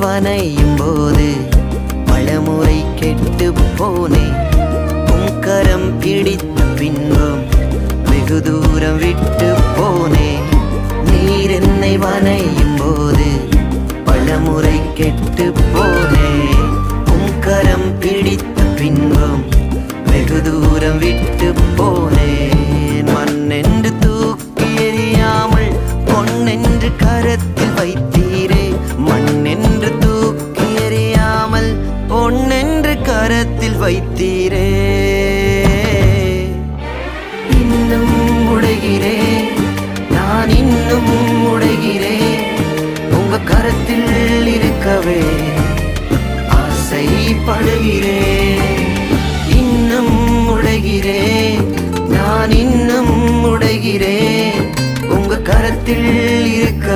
வனையும் போது பலமுறை கெட்டு போனேன் உம் கரம் பிடித்த பின்பும் வெகு தூரம் விட்டு போனேன் நீர் என்னை வனையும் போது பலமுறை கெட்டு போனேன் உம் கரம் பிடித்த பின்பும் வெகு தூரம் விட்டு போனேன் மண்ணென்று தூக்கி எறியாமல் பொன்னென்று கரத்தில் வைத்து கரத்தில் வைத்தீரே. இன்னும் உடைகிறேன் நான் இன்னும் உடைகிறேன் உங்க கரத்தில் இருக்கவே ஆசைப்படுகிறேன் இன்னும் உடைகிறேன் நான் இன்னும் உடைகிறேன் உங்க கரத்தில் இருக்க